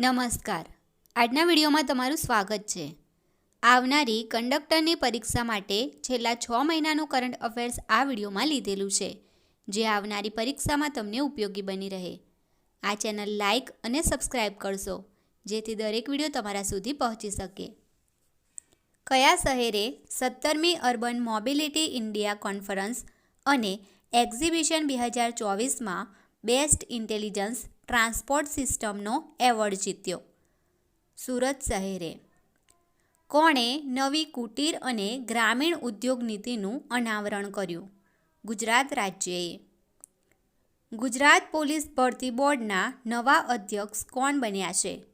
નમસ્કાર. આજના વિડીયોમાં તમારું સ્વાગત છે. આવનારી કંડક્ટરની પરીક્ષા માટે છેલ્લા છ મહિનાનું કરંટ અફેર્સ આ વિડીયોમાં લીધેલું છે, જે આવનારી પરીક્ષામાં તમને ઉપયોગી બની રહે. આ ચેનલ લાઇક અને સબસ્ક્રાઇબ કરશો, જેથી દરેક વીડિયો તમારા સુધી પહોંચી શકે. કયા શહેરે સત્તરમી અર્બન મોબિલિટી ઇન્ડિયા કોન્ફરન્સ અને એક્ઝિબિશન બે હજાર ચોવીસમાં બેસ્ટ ઇન્ટેલિજન્સ ટ્રાન્સપોર્ટ સિસ્ટમનો એવોર્ડ જીત્યો. સુરત શહેરે. કોણે નવી કુટીર અને ગ્રામીણ ઉદ્યોગ નીતિનું અનાવરણ કર્યું? ગુજરાત રાજ્યએ. ગુજરાત પોલીસ ભરતી બોર્ડના નવા અધ્યક્ષ કોણ બન્યા છે?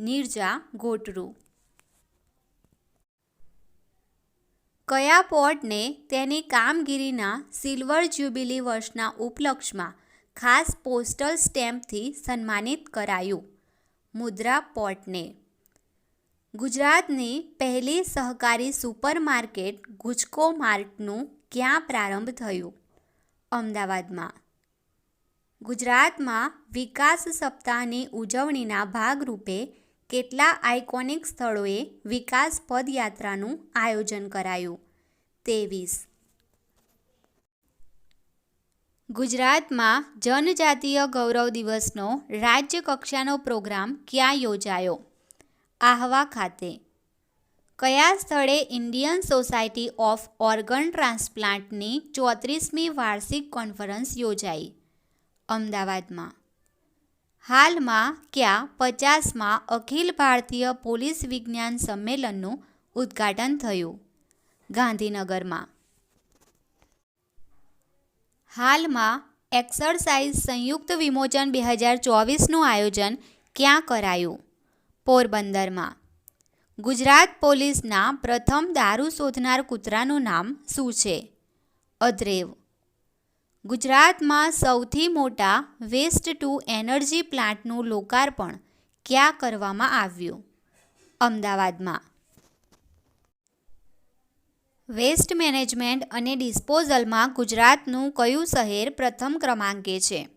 નિર્જા ગોટરુ. કયા પોર્ટને તેની કામગીરીના સિલ્વર જ્યુબિલી વર્ષના ઉપલક્ષમાં ખાસ પોસ્ટલ સ્ટેમ્પથી સન્માનિત કરાયું. મુદ્રા પોર્ટને. ગુજરાતની પહેલી સહકારી સુપરમાર્કેટ ગુજકો માર્ટનું ક્યાં પ્રારંભ થયું? અમદાવાદમાં. ગુજરાતમાં વિકાસ સપ્તાહની ઉજવણીના ભાગરૂપે કેટલા આઇકોનિક સ્થળોએ વિકાસ પદયાત્રાનું આયોજન કરાયું? ત્રેવીસ ગુજરાતમાં જનજાતીય ગૌરવ દિવસનો રાજ્ય કક્ષાનો પ્રોગ્રામ ક્યાં યોજાયો? આહવા ખાતે. કયા સ્થળે ઇન્ડિયન સોસાયટી ઓફ ઓર્ગન ટ્રાન્સપ્લાન્ટની ચોત્રીસમી વાર્ષિક કોન્ફરન્સ યોજાઈ? અમદાવાદમાં. હાલમાં ક્યાં પચાસમાં અખિલ ભારતીય પોલીસ વિજ્ઞાન સંમેલનનું ઉદ્ઘાટન થયું? ગાંધીનગરમાં. હાલમાં એક્સરસાઇઝ સંયુક્ત વિમોચન બે હજાર ચોવીસનું આયોજન ક્યાં કરાયું? પોરબંદરમાં. ગુજરાત પોલીસના પ્રથમ દારૂ શોધનાર કૂતરાનું નામ શું છે? અદ્રેવ. ગુજરાતમાં સૌથી મોટા વેસ્ટ ટુ એનર્જી પ્લાન્ટનું લોકાર્પણ ક્યાં કરવામાં આવ્યું? અમદાવાદમાં. વેસ્ટ મેનેજમેન્ટ અને ડિસ્પોઝલમાં ગુજરાતનું કયું શહેર પ્રથમ ક્રમાંકે છે?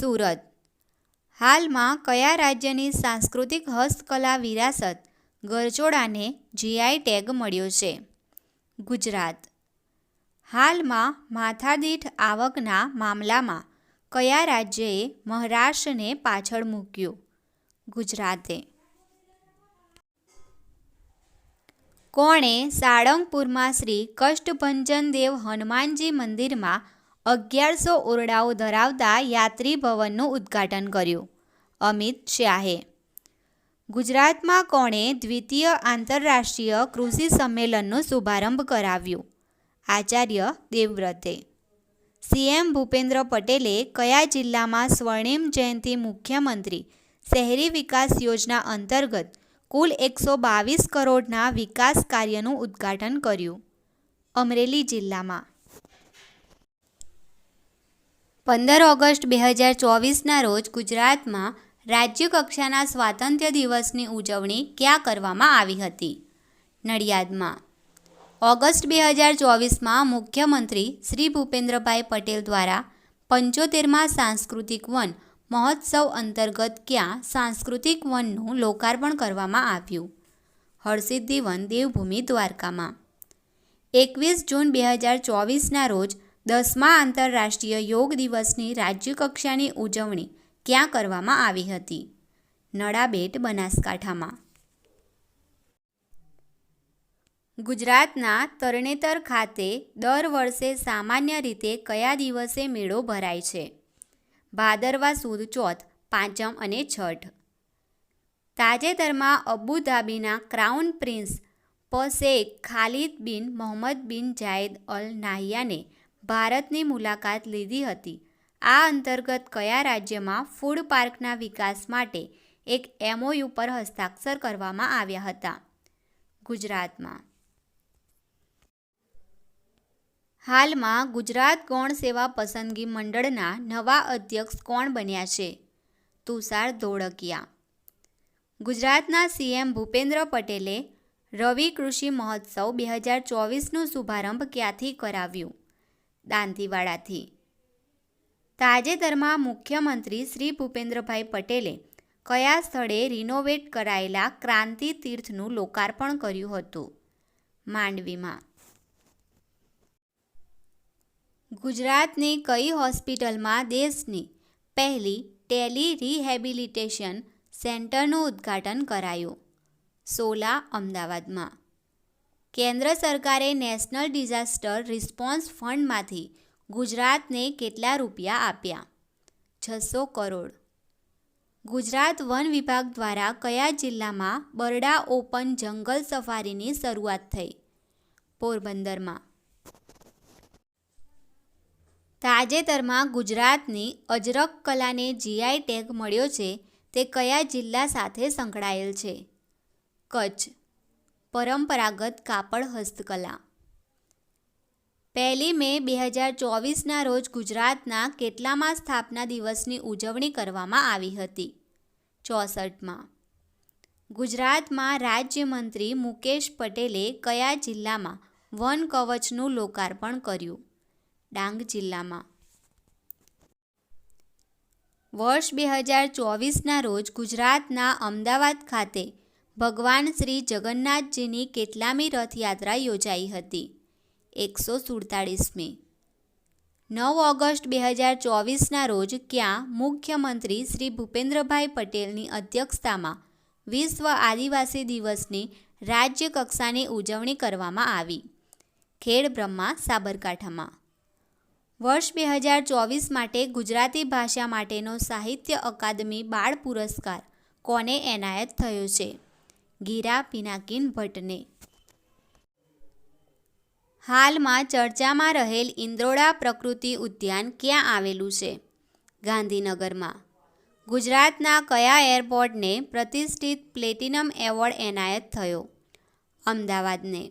સુરત. હાલમાં કયા રાજ્યની સાંસ્કૃતિક હસ્તકલા વિરાસત ગરચોડાને જીઆઈ ટેગ મળ્યો છે? ગુજરાત. હાલમાં માથાદીઠ આવકના મામલામાં કયા રાજ્યએ મહારાષ્ટ્રને પાછળ મૂક્યું? ગુજરાતે. કોણે સાળંગપુરમાં શ્રી કષ્ટભંજન દેવ હનુમાનજી મંદિરમાં અગિયારસો ઓરડાઓ ધરાવતા યાત્રી ભવનનું ઉદ્ઘાટન કર્યું, અમિત શાહે. ગુજરાતમાં કોણે દ્વિતીય આંતરરાષ્ટ્રીય કૃષિ સંમેલનનો શુભારંભ કરાવ્યો, આચાર્ય દેવવ્રતે. સીએમ ભૂપેન્દ્ર પટેલે કયા જિલ્લામાં સ્વર્ણિમ જયંતિ મુખ્યમંત્રી શહેરી વિકાસ યોજના અંતર્ગત કુલ એકસો બાવીસ કરોડના વિકાસ કાર્યનું ઉદ્ઘાટન કર્યું. અમરેલી જિલ્લામાં. પંદર ઓગસ્ટ બે હજાર ચોવીસના રોજ ગુજરાતમાં રાજ્યકક્ષાના સ્વાતંત્ર્ય દિવસની ઉજવણી ક્યાં કરવામાં આવી હતી? નડિયાદમાં. ઓગસ્ટ બે હજાર ચોવીસમાં મુખ્યમંત્રી શ્રી ભૂપેન્દ્રભાઈ પટેલ દ્વારા પંચોતેરમાં સાંસ્કૃતિક વન મહોત્સવ અંતર્ગત ક્યાં સાંસ્કૃતિક વનનું લોકાર્પણ કરવામાં આવ્યું? હરસિદ્ધિ વન દેવભૂમિ દ્વારકામાં. એકવીસ જૂન બે હજાર ચોવીસના રોજ દસમા આંતરરાષ્ટ્રીય યોગ દિવસની રાજ્યકક્ષાની ઉજવણી ક્યાં કરવામાં આવી હતી? નડાબેટ, બનાસકાંઠામાં. ગુજરાતના તરણેતર ખાતે દર વર્ષે સામાન્ય રીતે કયા દિવસે મેળો ભરાય છે? ભાદરવા સુદ ચોથ, પાંચમ અને છઠ. તાજેતરમાં અબુધાબીના ક્રાઉન પ્રિન્સ પશેખ ખાલિદ બિન મોહમ્મદ બિન જાયદ અલ નાહિયાને ભારતની મુલાકાત લીધી હતી. આ અંતર્ગત કયા રાજ્યમાં ફૂડ પાર્કના વિકાસ માટે એક એમઓયુ પર હસ્તાક્ષર કરવામાં આવ્યા હતા? ગુજરાતમાં હાલમાં ગુજરાત ગૌણ સેવા પસંદગી મંડળના નવા અધ્યક્ષ કોણ બન્યા છે? તુષાર ધોળકિયા. ગુજરાતના સીએમ ભૂપેન્દ્ર પટેલે રવિ કૃષિ મહોત્સવ બે હજાર ચોવીસનો શુભારંભ ક્યાંથી કરાવ્યું? દાંતીવાડાથી. તાજેતરમાં મુખ્યમંત્રી શ્રી ભૂપેન્દ્રભાઈ પટેલે કયા સ્થળે રિનોવેટ કરાયેલા ક્રાંતિ તીર્થનું લોકાર્પણ કર્યું હતું? માંડવીમાં. ગુજરાતની કઈ હોસ્પિટલમાં દેશની પહેલી ટેલી રિહેબિલિટેશન સેન્ટરનું ઉદ્ઘાટન કરાયું? સોલા, અમદાવાદમાં. કેન્દ્ર સરકારે નેશનલ ડિઝાસ્ટર રિસ્પોન્સ ફંડમાંથી ગુજરાતને કેટલા રૂપિયા આપ્યા? છસો કરોડ. ગુજરાત વન વિભાગ દ્વારા કયા જિલ્લામાં બરડા ઓપન જંગલ સફારીની શરૂઆત થઈ? પોરબંદરમાં. તાજેતરમાં ગુજરાતની અજરક કલાને જીઆઈ ટેગ મળ્યો છે, તે કયા જિલ્લા સાથે સંકળાયેલ છે? કચ્છ. પરંપરાગત કાપડ હસ્તકલા. પહેલી મે બે હજાર ચોવીસના રોજ ગુજરાતના કેટલામાં સ્થાપના દિવસની ઉજવણી કરવામાં આવી હતી? ચોસઠમાં. ગુજરાતમાં રાજ્યમંત્રી મુકેશ પટેલે કયા જિલ્લામાં વન કવચનું લોકાર્પણ કર્યું? ડાંગ જિલ્લામાં. વર્ષ બે હજાર ચોવીસના રોજ ગુજરાતના અમદાવાદ ખાતે ભગવાન શ્રી જગન્નાથજીની કેટલામી રથયાત્રા યોજાઈ હતી, એકસો સુડતાળીસમી. નવ ઓગસ્ટ બે હજાર ચોવીસના રોજ ક્યાં મુખ્યમંત્રી શ્રી ભૂપેન્દ્રભાઈ પટેલની અધ્યક્ષતામાં વિશ્વ આદિવાસી દિવસની રાજ્ય કક્ષાની ઉજવણી કરવામાં આવી, ખેડ બ્રહ્મા સાબરકાંઠામાં. વર્ષ બે હજાર ચોવીસ માટે ગુજરાતી ભાષા માટેનો સાહિત્ય અકાદમી બાળ પુરસ્કાર કોને એનાયત થયો છે? ગીરા પિનાકિન ભટ્ટને. હાલમાં ચર્ચામાં રહેલ ઇન્દ્રોડા પ્રકૃતિ ઉદ્યાન ક્યાં આવેલું છે? ગાંધીનગરમાં. ગુજરાતના કયા એરપોર્ટને પ્રતિષ્ઠિત પ્લેટિનમ એવોર્ડ એનાયત થયો? અમદાવાદને.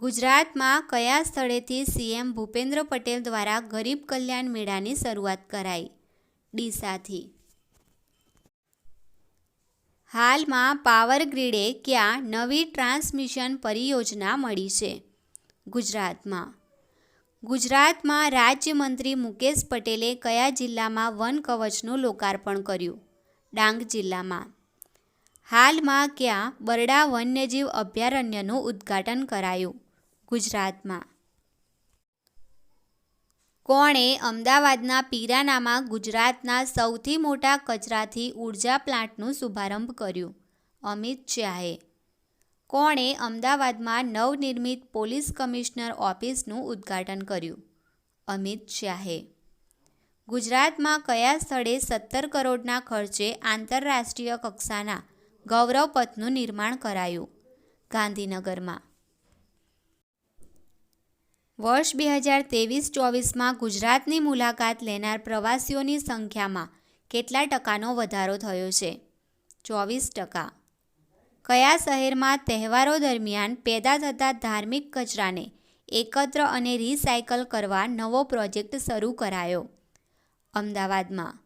ગુજરાતમાં કયા સ્થળેથી સીએમ ભૂપેન્દ્ર પટેલ દ્વારા ગરીબ કલ્યાણ મેળાની શરૂઆત કરાઈ? ડીસાથી હાલમાં પાવર ગ્રીડે ક્યાં નવી ટ્રાન્સમિશન પરિયોજના મળી છે? ગુજરાતમાં. ગુજરાતમાં રાજ્યમંત્રી મુકેશ પટેલે કયા જિલ્લામાં વન કવચનું લોકાર્પણ કર્યું? ડાંગ જિલ્લામાં. હાલમાં ક્યાં બરડા વન્યજીવ અભયારણ્યનું ઉદ્ઘાટન કરાયું? ગુજરાતમાં. કોણે અમદાવાદના પીરાનામાં ગુજરાતના સૌથી મોટા કચરાથી ઊર્જા પ્લાન્ટનું શુભારંભ કર્યું? અમિત શાહે. કોણે અમદાવાદમાં નવનિર્મિત પોલીસ કમિશનર ઓફિસનું ઉદ્ઘાટન કર્યું? અમિત શાહે. ગુજરાતમાં કયા સ્થળે સત્તર કરોડના ખર્ચે આંતરરાષ્ટ્રીય કક્ષાના ગૌરવપથનું નિર્માણ કરાયું? ગાંધીનગરમાં. વર્ષ બે હજાર ત્રેવીસ ચોવીસમાં ગુજરાતની મુલાકાત લેનાર પ્રવાસીઓની સંખ્યામાં કેટલા ટકાનો વધારો થયો છે? ચોવીસ ટકા. કયા શહેરમાં તહેવારો દરમિયાન પેદા થતા ધાર્મિક કચરાને એકત્ર અને રિસાયકલ કરવા નવો પ્રોજેક્ટ શરૂ કરાયો? અમદાવાદમાં.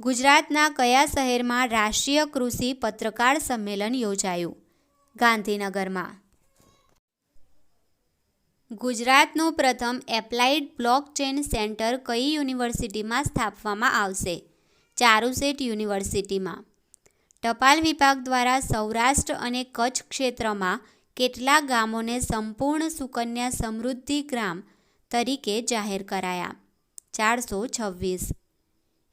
ગુજરાતના કયા શહેરમાં રાષ્ટ્રીય કૃષિ પત્રકાર સંમેલન યોજાયું? ગાંધીનગરમાં. ગુજરાતનું પ્રથમ એપ્લાઇડ બ્લોકચેન સેન્ટર કઈ યુનિવર્સિટીમાં સ્થાપવામાં આવશે? ચારુસેટ યુનિવર્સિટીમાં. ટપાલ વિભાગ દ્વારા સૌરાષ્ટ્ર અને કચ્છ ક્ષેત્રમાં કેટલા ગામોને સંપૂર્ણ સુકન્યા સમૃદ્ધિ ગ્રામ તરીકે જાહેર કરાયા? ચારસો છવ્વીસ.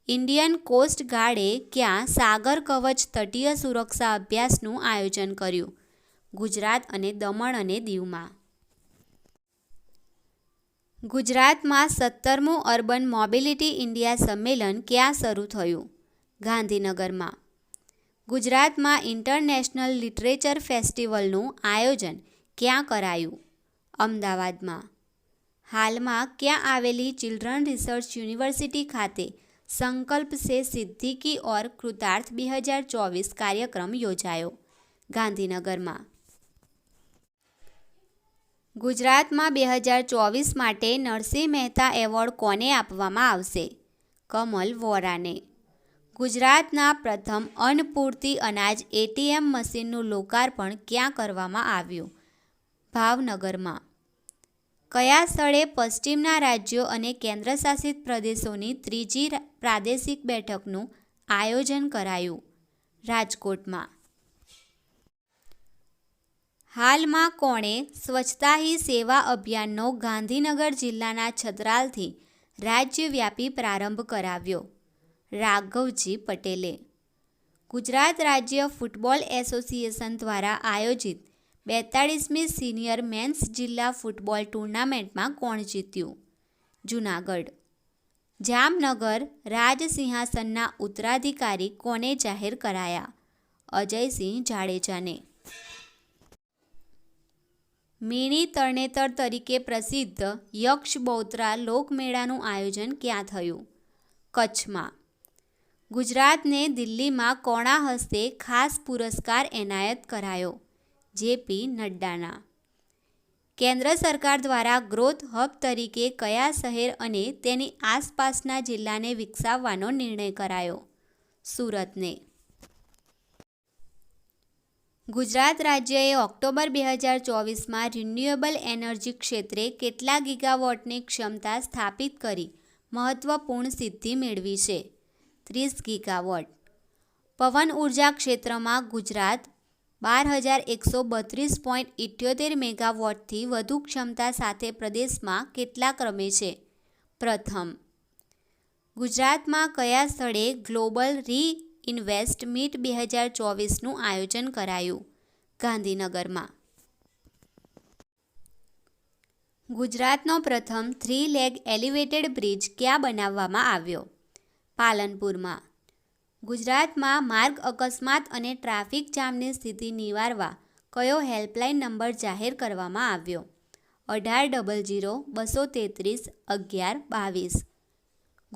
ઇન્ડિયન કોસ્ટ ગાર્ડે ક્યાં સાગર કવચ તટીય સુરક્ષા અભ્યાસનું આયોજન કર્યું? ગુજરાત અને દમણ અને દીવમાં. ગુજરાતમાં સત્તરમું અર્બન મોબિલિટી ઇન્ડિયા સંમેલન ક્યાં શરૂ થયું? ગાંધીનગરમાં. ગુજરાતમાં ઇન્ટરનેશનલ લિટરેચર ફેસ્ટિવલનું આયોજન ક્યાં કરાયું? અમદાવાદમાં. હાલમાં ક્યાં આવેલી ચિલ્ડ્રન રિસર્ચ યુનિવર્સિટી ખાતે સંકલ્પ સે સિદ્ધિકી ઓર કૃતાર્થ બે હજાર ચોવીસ કાર્યક્રમ યોજાયો? ગાંધીનગરમાં. ગુજરાતમાં બે હજાર ચોવીસ માટે નરસિંહ મહેતા એવોર્ડ કોને આપવામાં આવશે? કમલ વોરાને. ગુજરાતના પ્રથમ અન્નપૂર્તિ અનાજ એટીએમ મશીનનું લોકાર્પણ ક્યાં કરવામાં આવ્યું? ભાવનગરમાં. કયા સ્થળે પશ્ચિમના રાજ્યો અને કેન્દ્રશાસિત પ્રદેશોની ત્રીજી પ્રાદેશિક બેઠકનું આયોજન કરાયું? રાજકોટમાં. હાલમાં કોણે સ્વચ્છતા હી સેવા અભિયાનનો ગાંધીનગર જિલ્લાના છતરાલથી રાજ્યવ્યાપી પ્રારંભ કરાવ્યો. રાઘવજી પટેલે. ગુજરાત રાજ્ય ફૂટબોલ એસોસિએશન દ્વારા આયોજિત બેતાળીસમી સિનિયર મેન્સ જિલ્લા ફૂટબોલ ટુર્નામેન્ટમાં કોણ જીત્યું? જૂનાગઢ. જામનગર રાજસિંહાસનના ઉત્તરાધિકારી કોને જાહેર કરાયા? અજયસિંહ જાડેજાને. મીણી તરણેતર તરીકે પ્રસિદ્ધ યક્ષ બૌત્રા લોકમેળાનું આયોજન ક્યાં થયું? કચ્છમાં. ગુજરાતને દિલ્હીમાં કોણા હસ્તે ખાસ પુરસ્કાર એનાયત કરાયો જેપી નડ્ડાના. કેન્દ્ર સરકાર દ્વારા ગ્રોથ હબ તરીકે કયા શહેર અને તેની આસપાસના જિલ્લાને વિકસાવવાનો નિર્ણય કરાયો? સુરતને. ગુજરાત રાજ્યએ ઓક્ટોબર બે હજાર ચોવીસમાં રિન્યુએબલ એનર્જી ક્ષેત્રે કેટલા ગીગાવોટની ક્ષમતા સ્થાપિત કરી મહત્વપૂર્ણ સિદ્ધિ મેળવી છે? ત્રીસ ગીગાવોટ. પવન ઊર્જા ક્ષેત્રમાં ગુજરાત બાર હજાર એકસો બત્રીસ પોઈન્ટ ઇઠ્યોતેર મેગાવોટથી વધુ ક્ષમતા સાથે પ્રદેશમાં કેટલા ક્રમે છે? પ્રથમ, ગુજરાતમાં કયા સ્થળે ગ્લોબલ રી ઇન્વેસ્ટ મીટ બે હજાર ચોવીસનું આયોજન કરાયું ગાંધીનગરમાં. ગુજરાતનો પ્રથમ થ્રી લેગ એલિવેટેડ બ્રિજ ક્યાં બનાવવામાં આવ્યો? પાલનપુરમાં. ગુજરાતમાં માર્ગ અકસ્માત અને ટ્રાફિક જામની સ્થિતિ નિવારવા કયો હેલ્પલાઇન નંબર જાહેર કરવામાં આવ્યો? અઢાર ડબલ જીરો બસો તેત્રીસ, અગિયાર, બાવીસ.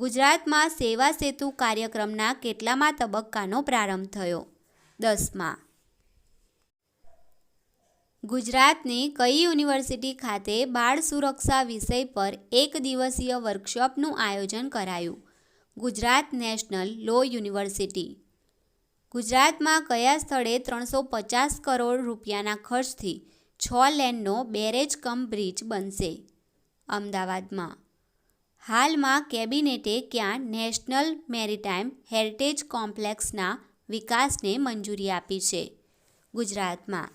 ગુજરાતમાં સેવા સેતુ કાર્યક્રમના કેટલામાં તબક્કાનો પ્રારંભ થયો? દસમાં. ગુજરાતની કઈ યુનિવર્સિટી ખાતે બાળ સુરક્ષા વિષય પર એક દિવસીય વર્કશોપનું આયોજન કરાયું? Gujarat national law university. ગુજરાતમાં કયા સ્થળે ત્રણસો પચાસ કરોડ રૂપિયાના ખર્ચથી છ લેનનો બેરેજ કમ બ્રિજ બનશે? અમદાવાદમાં. હાલમાં કેબિનેટે ક્યાં નેશનલ મેરીટાઈમ હેરિટેજ કોમ્પ્લેક્સના વિકાસને મંજૂરી આપી છે? ગુજરાતમાં.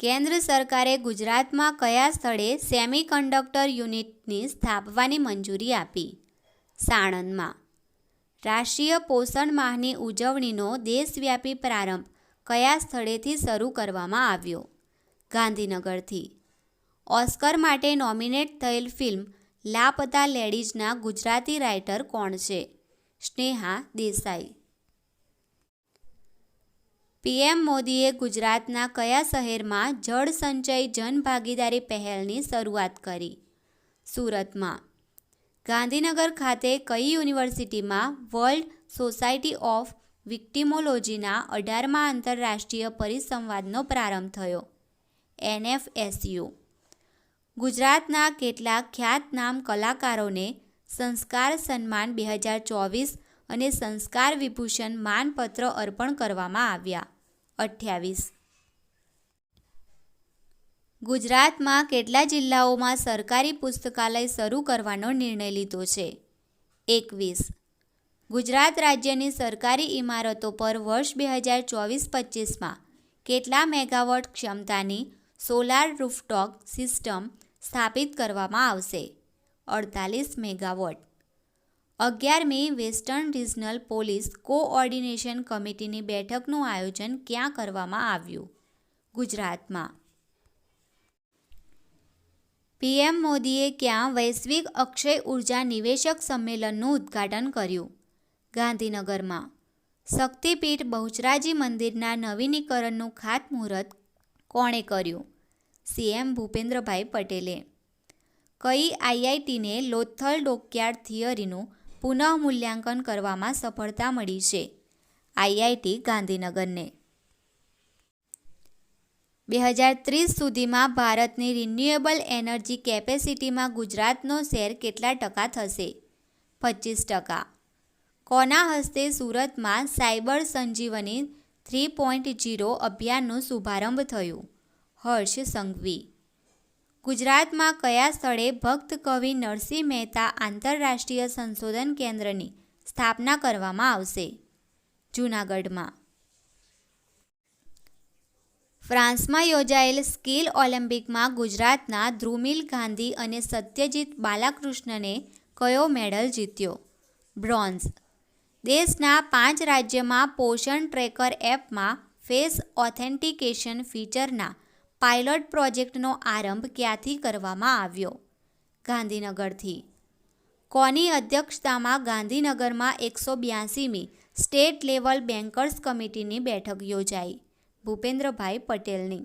કેન્દ્ર સરકારે ગુજરાતમાં કયા સ્થળે સેમિકન્ડક્ટર યુનિટની સ્થાપવાની મંજૂરી આપી? સાણંદમાં. રાષ્ટ્રીય પોષણ માહની ઉજવણીનો દેશવ્યાપી પ્રારંભ કયા સ્થળેથી શરૂ કરવામાં આવ્યો? ગાંધીનગરથી. ઓસ્કર માટે નોમિનેટ થયેલ ફિલ્મ લાપતા લેડીઝના ગુજરાતી રાઇટર કોણ છે? સ્નેહા દેસાઈ. પીએમ મોદીએ ગુજરાતના કયા શહેરમાં જળ સંચય જનભાગીદારી પહેલની શરૂઆત કરી? સુરતમાં. ગાંધીનગર ખાતે કઈ યુનિવર્સિટીમાં વર્લ્ડ સોસાયટી ઓફ વિક્ટિમોલોજીના અઢારમા આંતરરાષ્ટ્રીય પરિસંવાદનો પ્રારંભ થયો? એનએફએસયુ. ગુજરાતના કેટલાક ખ્યાતનામ કલાકારોને સંસ્કાર સન્માન બે હજાર ચોવીસ અને સંસ્કાર વિભૂષણ માનપત્ર અર્પણ કરવામાં આવ્યા. અઠ્યાવીસ. ગુજરાતમાં કેટલા જિલ્લાઓમાં સરકારી પુસ્તકાલય શરૂ કરવાનો નિર્ણય લીધો છે? એકવીસ. ગુજરાત રાજ્યની સરકારી ઇમારતો પર વર્ષ બે હજાર ચોવીસ પચીસમાં કેટલા મેગાવોટ ક્ષમતાની સોલાર રૂફટોક સિસ્ટમ સ્થાપિત કરવામાં આવશે. અડતાલીસ મેગાવોટ. અગિયારમી વેસ્ટર્ન રિજનલ પોલીસ કોઓર્ડિનેશન કમિટીની બેઠકનું આયોજન ક્યાં કરવામાં આવ્યું? ગુજરાતમાં. પીએમ મોદીએ ક્યાં વૈશ્વિક અક્ષય ઊર્જા નિવેશક સંમેલનનું ઉદ્ઘાટન કર્યું? ગાંધીનગરમાં. શક્તિપીઠ બહુચરાજી મંદિરના નવીનીકરણનું ખાતમુહૂર્ત કોણે કર્યું? સીએમ ભૂપેન્દ્રભાઈ પટેલે કઈ આઈઆઈટીને લોથલ ડોકયાર્ડ થિયરીનું પુનઃમૂલ્યાંકન કરવામાં સફળતા મળી છે? આઈઆઈટી ગાંધીનગરને. બે હજાર ત્રીસ સુધીમાં ભારતની રિન્યુએબલ એનર્જી કેપેસિટીમાં ગુજરાતનો શેર કેટલા ટકા થશે? પચીસ ટકા. કોના હસ્તે સુરતમાં cyber Sanjeevani three point zero અભિયાનનો શુભારંભ થયું? હર્ષ સંઘવી. ગુજરાતમાં કયા સ્થળે ભક્ત કવિ નરસિંહ મહેતા આંતરરાષ્ટ્રીય સંશોધન કેન્દ્રની સ્થાપના કરવામાં આવશે? જૂનાગઢમાં. ફ્રાન્સમાં યોજાયેલ સ્કિલ ઓલિમ્પિકમાં ગુજરાતના ધ્રુમિલ ગાંધી અને સત્યજીત બાલાકૃષ્ણને કયો મેડલ જીત્યો? બ્રોન્ઝ. દેશના પાંચ રાજ્યમાં પોષણ ટ્રેકર એપમાં ફેસ ઓથેન્ટિકેશન ફીચરના પાયલોટ પ્રોજેક્ટનો આરંભ ક્યાંથી કરવામાં આવ્યો? ગાંધીનગરથી. કોની અધ્યક્ષતામાં ગાંધીનગરમાં એકસો બ્યાસીમી સ્ટેટ લેવલ બેન્કર્સ કમિટીની બેઠક યોજાઈ? ભૂપેન્દ્રભાઈ પટેલની.